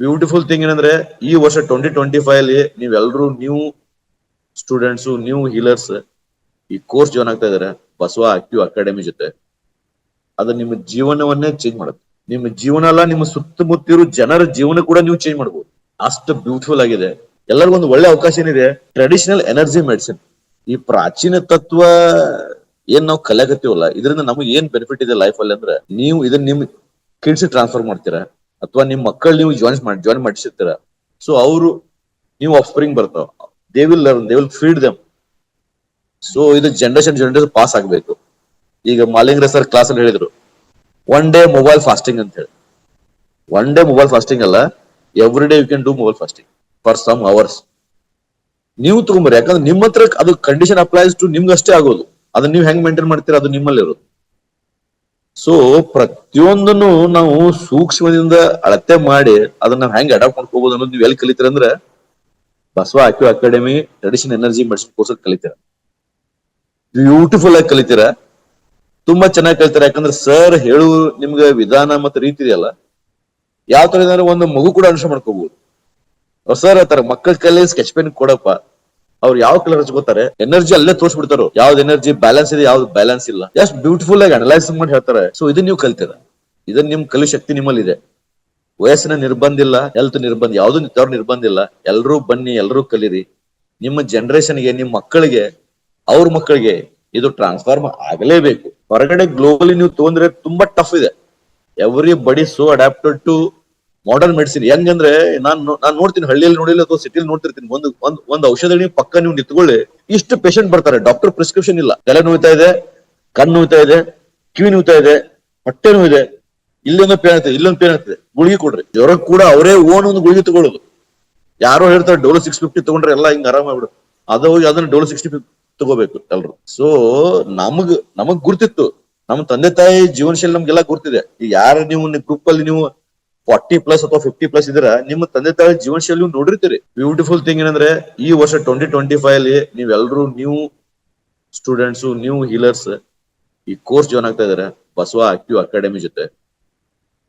Beautiful thing ಏನಂದ್ರೆ, ಈ ವರ್ಷ ಟ್ವೆಂಟಿ ಟ್ವೆಂಟಿ ಫೈವ್ ಅಲ್ಲಿ ನೀವೆಲ್ಲರೂ ನ್ಯೂ ಸ್ಟೂಡೆಂಟ್ಸ್ ನ್ಯೂ ಹೀಲರ್ಸ್ ಈ ಕೋರ್ಸ್ ಜಾಯ್ನ್ ಆಗ್ತಾ ಇದಾರೆ. ಬಸವ ಆಕ್ಟಿವ್ ಅಕಾಡೆಮಿ ಜೊತೆ. ಅದು ನಿಮ್ಮ ಜೀವನವನ್ನೇ ಚೇಂಜ್ ಮಾಡುತ್ತೆ. ನಿಮ್ಮ ಜೀವನ ಅಲ್ಲ, ನಿಮ್ಮ ಸುತ್ತಮುತ್ತಿರೋ ಜನರ ಜೀವನ ಕೂಡ ನೀವು ಚೇಂಜ್ ಮಾಡಬಹುದು ಅಷ್ಟು ಬ್ಯೂಟಿಫುಲ್ ಆಗಿದೆ. ಎಲ್ಲರಿಗೂ ಒಂದು ಒಳ್ಳೆ ಅವಕಾಶ ಏನಿದೆ? ಟ್ರೆಡಿಷನಲ್ ಎನರ್ಜಿ ಮೆಡಿಸಿನ್ ಈ ಪ್ರಾಚೀನ ತತ್ವ ಏನ್ ನಾವು ಕಲಿಯಾಕತ್ತೀವಲ್ಲ, ಇದರಿಂದ ನಮಗೆ ಏನ್ ಬೆನಿಫಿಟ್ ಇದೆ ಲೈಫ್ ಅಲ್ಲಿ ಅಂದ್ರೆ, ನೀವು ಇದನ್ನ ನಿಮ್ ಕಿಡ್ಸ್ ಟ್ರಾನ್ಸ್ಫರ್ ಮಾಡ್ತೀರಾ. ಅಥವಾ ನಿಮ್ ಮಕ್ಕಳು ನೀವು ಜಾಯಿನ್ ಮಾಡಿ ಜಾಯಿನ್ ಮಾಡಿಸಿರ್ತೀರ. ಸೊ ಅವರು ನೀವು ಆಫ್ ಸ್ಪ್ರಿಂಗ್ ಬರ್ತಾವ. They will learn they will feed them so ಇದು ಜನರೇಷನ್ ಜನರೇಷನ್ ಪಾಸ್ ಆಗ್ಬೇಕು. ಈಗ ಮಾಲಿಂಗ್ರ ಸರ್ ಕ್ಲಾಸ್ ಅಲ್ಲಿ ಹೇಳಿದ್ರು ಒನ್ ಡೇ ಮೊಬೈಲ್ ಫಾಸ್ಟಿಂಗ್ ಅಂತ ಹೇಳಿ. ಒನ್ ಡೇ ಮೊಬೈಲ್ ಫಾಸ್ಟಿಂಗ್ ಅಲ್ಲ every day you can do mobile fasting for some hours ನೀವು ತಗೊಂಬರಿ ಯಾಕಂದ್ರೆ ನಿಮ್ಮ ಹತ್ರ ಅದು ಕಂಡೀಷನ್ ಅಪ್ಲೈಸ್ ಟು ನಿಮ್ಗಷ್ಟೇ ಆಗೋದು. ಅದನ್ನ ನೀವು ಹೆಂಗ್ ಮೇಂಟೈನ್ ಮಾಡ್ತೀರಾ, ಅದು ನಿಮ್ಮಲ್ಲಿ ಇರೋದು. ಸೊ ಪ್ರತಿಯೊಂದನ್ನು ನಾವು ಸೂಕ್ಷ್ಮದಿಂದ ಅಳತೆ ಮಾಡಿ ಅದನ್ನ ನಾವು ಹೆಂಗ್ ಅಡಾಪ್ಟ್ ಮಾಡ್ಕೋಬಹುದು ಅನ್ನೋದು ನೀವು ಎಲ್ಲಿ ಕಲಿತೀರ ಅಂದ್ರೆ Basava acu academy tradition energy medicine course ಕಲಿತೀರ. Beautiful ಆಗಿ ಕಲಿತೀರ. ತುಂಬಾ ಚೆನ್ನಾಗಿ ಕಲಿತಾರೆ. ಯಾಕಂದ್ರೆ ಸರ್ ಹೇಳುವ ನಿಮ್ಗೆ ವಿಧಾನ ಮತ್ತೆ ರೀತಿ ಇದೆಯಲ್ಲ, ಯಾವ ತರ ಒಂದು ಮಗು ಕೂಡ ಅನುಷ್ಠಾನ ಮಾಡ್ಕೋಬಹುದು ಸರ್ ಆತರ ಮಕ್ಕಳ ಕೈಲಿ ಸ್ಕೆಚ್ ಪೆನ್ ಕೊಡಪ್ಪ. ಅವ್ರು ಯಾವ ಕಲರ್ ಹಚ್ಕೋತಾರೆ ಎನರ್ಜಿ ಅಲ್ಲೇ ತೋರಿಸ್ಬಿಡ್ತಾರೋ ಯಾವ್ದು ಎನರ್ಜಿ ಬ್ಯಾಲೆನ್ಸ್ ಇದೆ, ಯಾವ್ದು ಬ್ಯಾಲೆನ್ಸ್ ಇಲ್ಲ. ಎಷ್ಟ್ ಬ್ಯೂಟಿಫುಲ್ ಆಗಿ ಅನಲೈಸ್ ಮಾಡಿ ಹೇಳ್ತಾರೆ. ಸೊ ಇದನ್ನ ನೀವು ಕಲ್ತೀರ? ಇದನ್ನ ನಿಮ್ ಕಲಿ ಶಕ್ತಿ ನಿಮ್ಮಲ್ಲಿ ಇದೆ ವಯಸ್ಸಿನ ನಿರ್ಬಂಧ ಇಲ್ಲ ಹೆಲ್ತ್ ನಿರ್ಬಂಧ, ಯಾವ್ದು ನಿಂತವ್ರ ನಿರ್ಬಂಧ ಇಲ್ಲ. ಎಲ್ರೂ ಬನ್ನಿ, ಎಲ್ರೂ ಕಲೀರಿ. ನಿಮ್ಮ ಜನರೇಷನ್ಗೆ ನಿಮ್ಮ ಮಕ್ಕಳಿಗೆ, ಅವ್ರ ಮಕ್ಕಳಿಗೆ ಇದು ಟ್ರಾನ್ಸ್ಫಾರ್ಮ್ ಆಗಲೇಬೇಕು. ಹೊರಗಡೆ ಗ್ಲೋಬಲಿ ನೀವು ತಗೊಂಡ್ರೆ ತುಂಬಾ ಟಫ್ ಇದೆ. ಎವ್ರಿ ಬಡಿ so adopted to modern medicine ಹೆಂಗಂದ್ರೆ ನಾನು ನಾನು ನೋಡ್ತೀನಿ, ಹಳ್ಳಿಯಲ್ಲಿ ನೋಡಿಲ್ಲ ಅಥವಾ ಸಿಟಿಲಿ ನೋಡ್ತಿರ್ತೀನಿ. ಒಂದು, ಒಂದ್ ಒಂದ್ ಔಷಧಿ ಪಕ್ಕ ನೀವು ನಿಂತ್ಕೊಳ್ಳಿ, ಇಷ್ಟು ಪೇಷಂಟ್ ಬರ್ತಾರೆ. ಡಾಕ್ಟರ್ ಪ್ರಿಸ್ಕ್ರಿಪ್ಷನ್ ಇಲ್ಲ. ತಲೆ ನೋಯ್ತಾ ಇದೆ, ಕಣ್ಣು ನೋಯ್ತಾ ಇದೆ, ಕಿವಿ ನೋಯ್ತಾ ಇದೆ, ಹೊಟ್ಟೆ ನೋವಿದೆ ಇಲ್ಲೊಂದು ಪೇನ್ ಆಗ್ತದೆ, ಇಲ್ಲೊಂದು ಪೇನ್ ಆಗ್ತದೆ. ಗುಳಿಗೆ ಕೊಡ್ರಿ. ಜ್ವರ ಕೂಡ ಅವರೇ ಓನ್ ಒಂದು ಗುಳಿಗೆ ತಗೊಳ್ಳೋದು. ಯಾರೋ ಹೇಳ್ತಾರೆ, ಡೋಲೋ ಸಿಕ್ಸ್ ಫಿಫ್ಟಿ ತಗೊಂಡ್ರೆ ಎಲ್ಲ ಹಿಂಗ್ ಆರಾಮಾಗ್ಬಿಡು ಅದು ಹೋಗಿ ಅದನ್ನ ಡೋಲೋ ಸಿಕ್ಸ್ಟಿ ಫಿಫ್ಟಿ ತಗೋಬೇಕು ಎಲ್ರು. ಸೊ ನಮಗ್ ನಮಗ್ ಗುರ್ತಿತ್ತು. ನಮ್ಮ ತಂದೆ ತಾಯಿ ಜೀವನ ಶೈಲಿ ನಮ್ಗೆಲ್ಲ ಗುರ್ತಿದೆ. ಯಾರು ನೀವು ಗ್ರೂಪ್ ಅಲ್ಲಿ ನೀವು ಫಾರ್ಟಿ ಪ್ಲಸ್ ಅಥವಾ ಫಿಫ್ಟಿ ಪ್ಲಸ್ ಇದ್ರ ನಿಮ್ಮ ತಂದೆ ತಾಯಿ ಜೀವನ ಶೈಲಿ ನೋಡಿರ್ತೀರಿ. ಬ್ಯೂಟಿಫುಲ್ ಥಿಂಗ್ ಏನಂದ್ರೆ ಈ ವರ್ಷ ಟ್ವೆಂಟಿ ಟ್ವೆಂಟಿ ಫೈವ್ ಅಲ್ಲಿ ನೀವೆಲ್ಲರೂ ನ್ಯೂ ಸ್ಟೂಡೆಂಟ್ಸ್ ನ್ಯೂ ಹೀಲರ್ಸ್ ಈ ಕೋರ್ಸ್ ಜಾಯ್ನ್ ಆಗ್ತಾ ಇದಾರೆ. ಬಸವ ಆಕ್ಟಿವ್ ಅಕಾಡೆಮಿ ಜೊತೆ.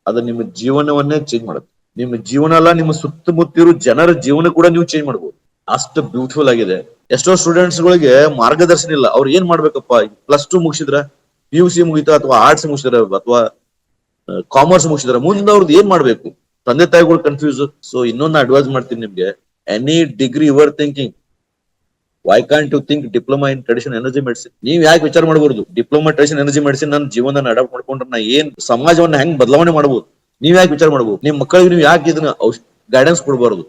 ಅದು ನಿಮ್ಮ ಜೀವನವನ್ನೇ ಚೇಂಜ್ ಮಾಡುತ್ತೆ. ನಿಮ್ಮ ಜೀವನ ಅಲ್ಲ, ನಿಮ್ಮ ಸುತ್ತಮುತ್ತಿರೋ ಜನರ ಜೀವನ ಕೂಡ ನೀವು ಚೇಂಜ್ ಮಾಡಬಹುದು ಅಷ್ಟು ಬ್ಯೂಟಿಫುಲ್ ಆಗಿದೆ. ಎಷ್ಟೋ ಸ್ಟೂಡೆಂಟ್ಸ್ ಗಳಿಗೆ ಮಾರ್ಗದರ್ಶನ ಇಲ್ಲ. ಅವ್ರು ಏನ್ ಮಾಡ್ಬೇಕಪ್ಪ? ಪ್ಲಸ್ ಟು ಮುಗಿಸಿದ್ರ ಪಿ ಯು ಸಿ ಮುಗಿತಾ ಅಥವಾ ಆರ್ಟ್ಸ್ ಮುಗಿಸಿದ್ರ ಅಥವಾ ಕಾಮರ್ಸ್ ಮುಗಿಸಿದ್ರೆ ಮುಂದೆ ಅವ್ರದ್ದು ಏನ್ ಮಾಡ್ಬೇಕು? ತಂದೆ ತಾಯಿಗಳು ಕನ್ಫ್ಯೂಸ್ ಸೊ ಇನ್ನೊಂದು ಅಡ್ವೈಸ್ ಮಾಡ್ತೀನಿ ನಿಮ್ಗೆ any degree your thinking why can't you think diploma in tradition energy medicine ನೀವ್ ಯಾಕೆ ವಿಚಾರ ಮಾಡಬಹುದು ಡಿಪ್ಲೊಮಾ ಟ್ರೆಡಿಷನ್ ಎನರ್ಜಿ ಮೆಡಿಸಿನ್ ನನ್ನ ಜೀವನ ಅಡಾಪ್ಟ್ ಮಾಡ್ಕೊಂಡ್ರೆ ನಾ ಏನ್ ಸಮಾಜವನ್ನ ಹೆಂಗ್ ಬದಲಾವಣೆ ಮಾಡಬಹುದು ನೀವ್ ಯಾಕೆ ವಿಚಾರ ಮಾಡಬಹುದು ನಿಮ್ ಮಕ್ಕಳಿಗೆ ನೀವು ಯಾಕೆ ಇದನ್ನ ಗೈಡೆನ್ಸ್ ಕೊಡಬಾರದು?